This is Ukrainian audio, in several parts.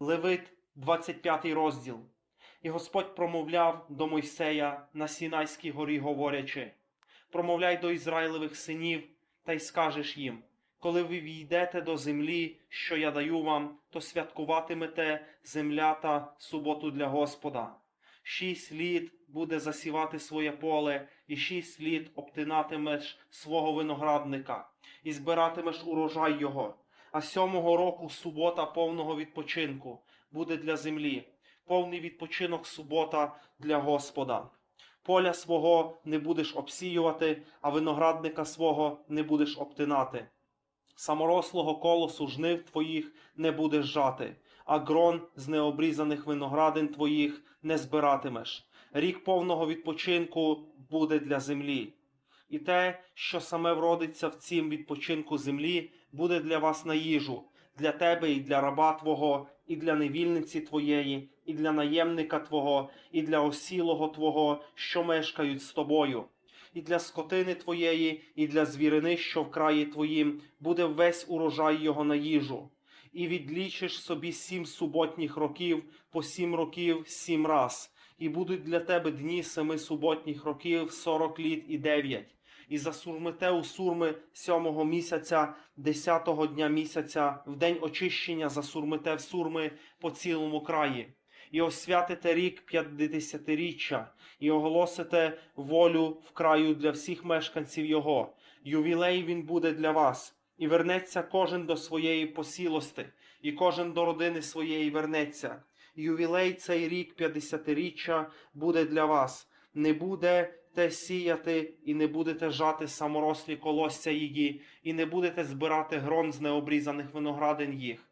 Левит, 25 розділ. І Господь промовляв до Мойсея на Сінайській горі, говорячи: Промовляй до Ізраїлевих синів, та й скажеш їм: коли ви війдете до землі, що я даю вам, то святкуватимете земля та суботу для Господа. Шість літ буде засівати своє поле, і шість літ обтинатимеш свого виноградника, і збиратимеш урожай його. А сьомого року субота повного відпочинку буде для землі, повний відпочинок субота для Господа. Поля свого не будеш обсіювати, а виноградника свого не будеш обтинати. Саморослого колосу жнив твоїх не будеш жати, а грон з необрізаних виноградин твоїх не збиратимеш. Рік повного відпочинку буде для землі. І те, що саме вродиться в цім відпочинку землі, буде для вас на їжу, для тебе і для раба твого, і для невільниці твоєї, і для наємника твого, і для осілого твого, що мешкають з тобою, і для скотини твоєї, і для звірини, що в краї твоїм, буде весь урожай його на їжу. І відлічиш собі сім суботніх років по сім років сім раз, і будуть для тебе дні семи суботніх років сорок літ і дев'ять і засурмите у сурми сьомого місяця, десятого дня місяця, в день очищення засурмите в сурми по цілому краї, і освятите рік п'ятдесятиріччя, і оголосите волю в краю для всіх мешканців його. Ювілей він буде для вас, і вернеться кожен до своєї посілости, і кожен до родини своєї вернеться. Ювілей цей рік п'ятдесятиріччя буде для вас. Не буде те сіяти, і не будете жати саморослі колосся її, і не будете збирати грон з необрізаних виноградин їх.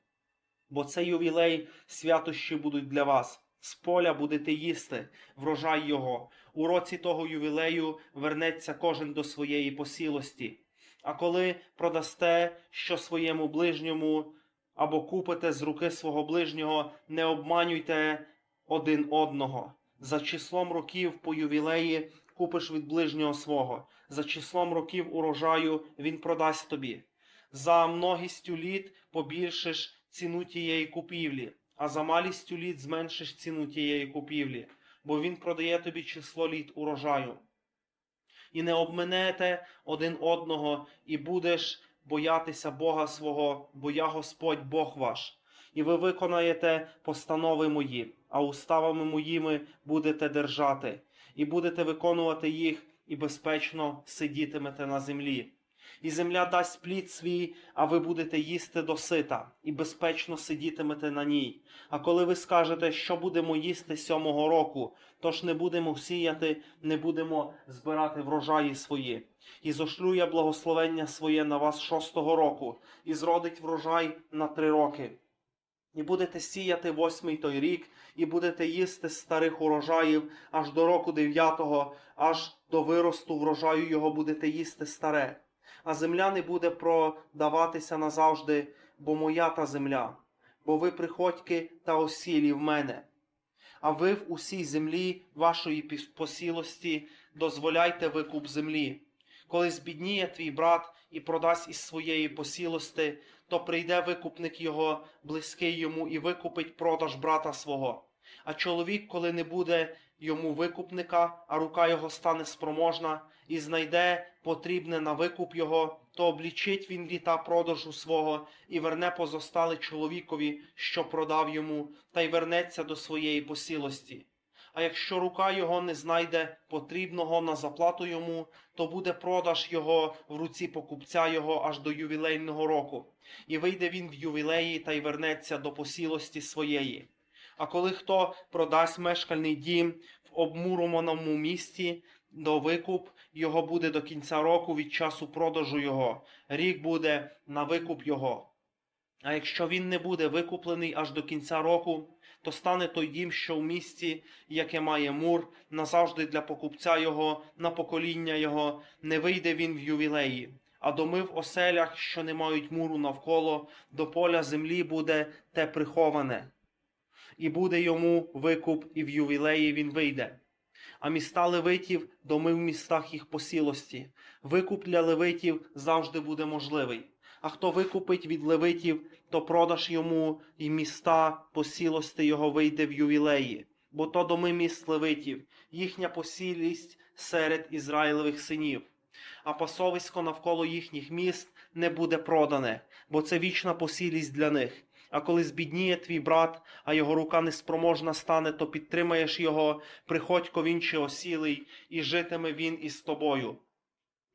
Бо це ювілей святощі будуть для вас. З поля будете їсти, врожай його. У році того ювілею вернеться кожен до своєї посілості. А коли продасте що своєму ближньому або купите з руки свого ближнього, не обманюйте один одного. За числом років по ювілеї купиш від ближнього свого, за числом років урожаю він продасть тобі. За многістю літ побільшиш ціну тієї купівлі, а за малістю літ зменшиш ціну тієї купівлі, бо він продає тобі число літ урожаю. І не обминете один одного, і будеш боятися Бога свого, бо я Господь Бог ваш. І ви виконаєте постанови мої, а уставами моїми будете держати, і будете виконувати їх, і безпечно сидітимете на землі. І земля дасть плід свій, а ви будете їсти досита, і безпечно сидітимете на ній. А коли ви скажете, що будемо їсти сьомого року, тож не будемо сіяти, не будемо збирати врожаї свої. І зошлю я благословення своє на вас шостого року, і зродить врожай на три роки. І будете сіяти восьмий той рік, і будете їсти старих урожаїв аж до року дев'ятого, аж до виросту врожаю його будете їсти старе. А земля не буде продаватися назавжди, бо моя та земля, бо ви приходьки та осілі в мене. А ви в усій землі вашої посілості дозволяйте викуп землі. Коли збідніє твій брат і продасть із своєї посілости, то прийде викупник його, близький йому, і викупить продаж брата свого. А чоловік, коли не буде йому викупника, а рука його стане спроможна, і знайде потрібне на викуп його, то облічить він літа продажу свого і верне позостале чоловікові, що продав йому, та й вернеться до своєї посілості. А якщо рука його не знайде потрібного на заплату йому, то буде продаж його в руці покупця його аж до ювілейного року, і вийде він в ювілеї та й вернеться до посілості своєї. А коли хто продасть мешкальний дім в обмурованому місті до викуп, його буде до кінця року від часу продажу його, рік буде на викуп його. А якщо він не буде викуплений аж до кінця року, то стане той дім, що в місті, яке має мур, назавжди для покупця його, на покоління його, не вийде він в ювілеї. А доми в оселях, що не мають муру навколо, до поля землі буде те приховане. І буде йому викуп, і в ювілеї він вийде. А міста левитів доми в містах їх посілості. Викуп для левитів завжди буде можливий. А хто викупить від левитів, то продаж йому і міста, посілости його вийде в ювілеї, бо то доми міст левитів, їхня посілість серед Ізраїлевих синів. А пасовисько навколо їхніх міст не буде продане, бо це вічна посілість для них. А коли збідніє твій брат, а його рука неспроможна стане, то підтримаєш його, приходько він чи осілий, і житиме він із тобою.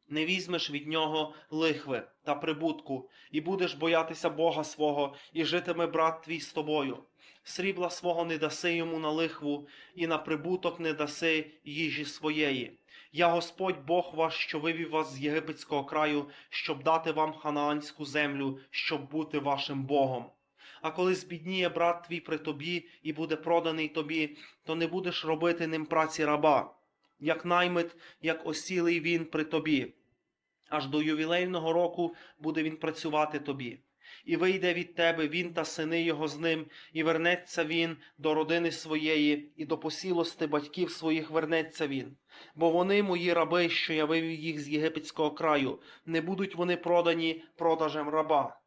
Не візьмеш від нього лихви та прибутку, і будеш боятися Бога свого, і житиме брат твій з тобою. Срібла свого не даси йому на лихву, і на прибуток не даси їжі своєї. Я Господь Бог ваш, що вивів вас з єгипетського краю, щоб дати вам ханаанську землю, щоб бути вашим Богом. А коли збідніє брат твій при тобі і буде проданий тобі, то не будеш робити ним праці раба, як наймит, як осілий він при тобі. Аж до ювілейного року буде він працювати тобі. І вийде від тебе він та сини його з ним, і вернеться він до родини своєї, і до посілости батьків своїх вернеться він. Бо вони мої раби, що я вивів їх з єгипетського краю, не будуть вони продані продажем раба.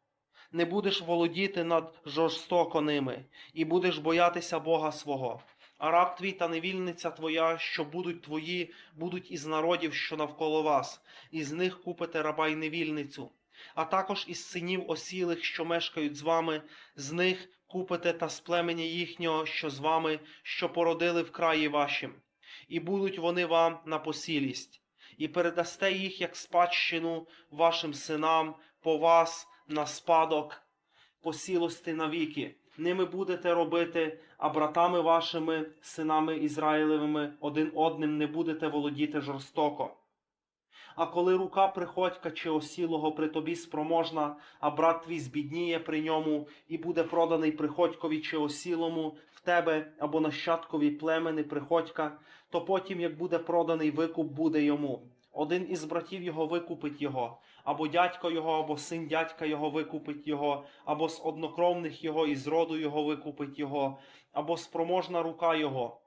Не будеш володіти над жорстоко ними, і будеш боятися Бога свого. Раб твій та невільниця твоя, що будуть твої, будуть із народів, що навколо вас, і з них купите раба й невільницю. А також із синів осілих, що мешкають з вами, з них купите та з племені їхнього, що з вами, що породили в краї вашим, і будуть вони вам на посілість, і передасте їх як спадщину вашим синам по вас на спадок посілости навіки. Ними будете робити, а братами вашими, синами Ізраїлевими, один одним не будете володіти жорстоко. А коли рука приходька чи осілого при тобі спроможна, а брат твій збідніє при ньому і буде проданий приходькові чи осілому в тебе або нащадкові племени приходька, то потім, як буде проданий викуп, буде йому. Один із братів його викупить його, або дядько його, або син дядька його викупить його, або з однокровних його і з роду його викупить його, або спроможна рука його,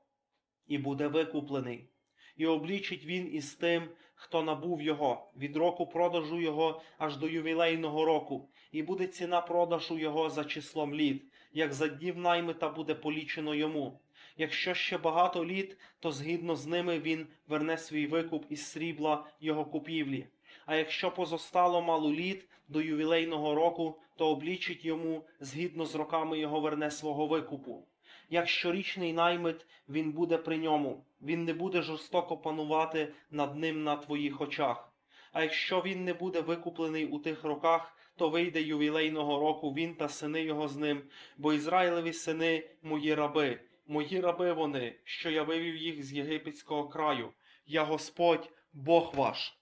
і буде викуплений. І облічить він із тим, хто набув його, від року продажу його аж до ювілейного року, і буде ціна продажу його за числом літ, як за днів наймита буде полічено йому. Якщо ще багато літ, то згідно з ними він верне свій викуп із срібла його купівлі. А якщо позостало мало літ до ювілейного року, то облічить йому згідно з роками його верне свого викупу. Як щорічний наймит, він буде при ньому, він не буде жорстоко панувати над ним на твоїх очах. А якщо він не буде викуплений у тих роках, то вийде ювілейного року він та сини його з ним, бо Ізраїлеві сини мої раби, мої раби вони, що я вивів їх з єгипетського краю. Я Господь, Бог ваш.